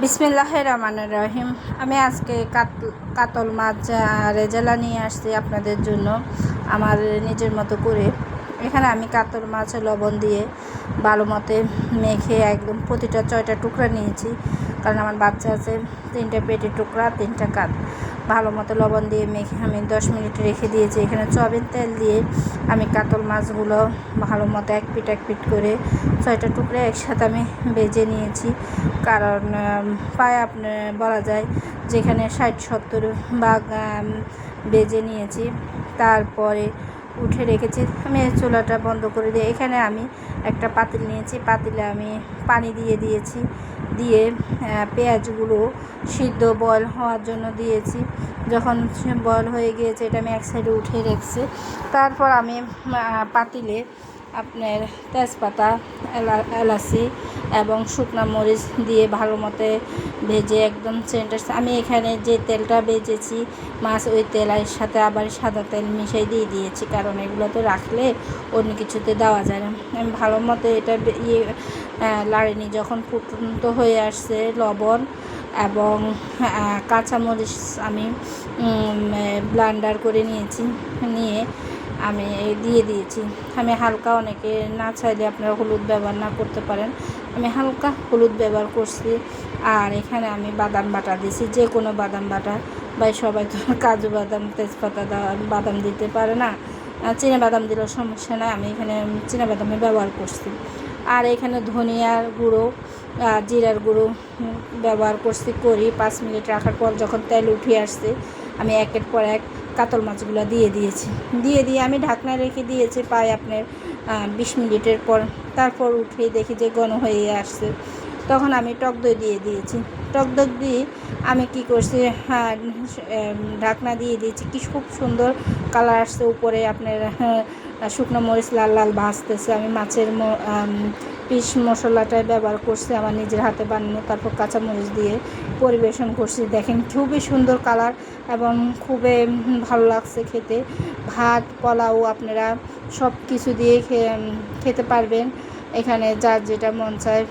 বিসমিল্লাহ রহমান রহিম। আমি আজকে কাত- কাতল মাছ রেজালা নিয়ে আসছি আপনাদের জন্য, আমার নিজের মতো করে। এখানে আমি কাতল মাছ, লবণ দিয়ে ভালো মতে মেখে একদম প্রতিটা ছয়টা টুকরা নিয়েছি। কারণ আমার বাচ্চা আছে, তিনটা পেটের টুকরা, তিনটা কাত ভালো মতো লবণ দিয়ে মেখে আমি দশ মিনিট রেখে দিয়েছি। এখানে চবের তেল দিয়ে আমি কাতল মাছগুলো ভালো মতো এক পিট এক পিট করে ছয়টা টুকরো একসাথে আমি বেজে নিয়েছি। কারণ পায়ে প্রায় আপনার বলা যায় যেখানে ষাট, সত্তর বা বেজে নিয়েছি। তারপরে উঠে রেখেছি। আমি চোলাটা বন্ধ করে দিয়ে এখানে আমি একটা পাতিল নিয়েছি। পাতিলে আমি পানি দিয়ে দিয়েছি। দিয়ে পেঁয়াজগুলো সিদ্ধ বয়ল হওয়ার জন্য দিয়েছি। যখন বয়ল হয়ে গিয়েছে, এটা আমি এক সাইডে উঠে রেখেছি। তারপর আমি পাতিলে আপনার তেজপাতা এলাচি এবং শুকনো মরিচ দিয়ে ভালো মতে ভেজে একদম সেন্টার আমি এখানে যে তেলটা ভেজেছি, মাছ ওই তেলের সাথে আবার সাদা তেল মিশাই দিয়ে দিয়েছি। কারণ এগুলো তো রাখলে অন্য কিছুতে দেওয়া যায় না। আমি ভালো মতো এটা ইয়ে লাড়িনি। যখন ফুটন্ত হয়ে আসছে লবণ এবং কাঁচামরিচ আমি ব্লান্ডার করে নিয়েছি। নিয়ে আমি দিয়ে দিয়েছি। আমি হালকা অনেকে না চাইলে আপনারা হলুদ ব্যবহার না করতে পারেন। আমি হালকা হলুদ ব্যবহার করছি। আর এখানে আমি বাদাম বাটা দিয়েছি। যে কোনো বাদাম বাটা। বা সবাই তো কাজু বাদাম, তেজপাতা বাদাম দিতে পারে না। চিনা বাদাম দিলেও সমস্যা নাই। আমি এখানে চিনা বাদামে ব্যবহার করছি। আর এখানে ধনিয়ার গুঁড়ো জিরার গুঁড়ো ব্যবহার করছি, করি। পাঁচ মিনিট রাখার পর যখন তেল উঠে আসছে, আমি একের পর এক কাতল মাছগুলো দিয়ে দিয়েছি। দিয়ে দিয়ে আমি ঢাকনা রেখে দিয়েছি প্রায় আপনার বিশ মিনিটের পর। তারপর উঠে দেখি যে ঘন হয়ে আসছে। তখন আমি টক দই দিয়ে দিয়েছি। টক দই দিয়ে আমি কি করছি হ্যাঁ ঢাকনা দিয়ে দিয়েছি। কি খুব সুন্দর কালার আসছে উপরে আপনার হ্যাঁ, শুকনো মরিচ লাল লাল ভাজতেছে। আমি মাছের পিস মশলাটাই ব্যবহার করছি আমার নিজের হাতে বানানো তারপর কাঁচামরিচ দিয়ে পরিবেশন করছি। দেখেন খুবই সুন্দর কালার এবং খুবই ভালো লাগছে খেতে। ভাত পোলাও আপনারা সব কিছু দিয়ে খেতে পারবেন। এখানে যার যেটা মন চায়।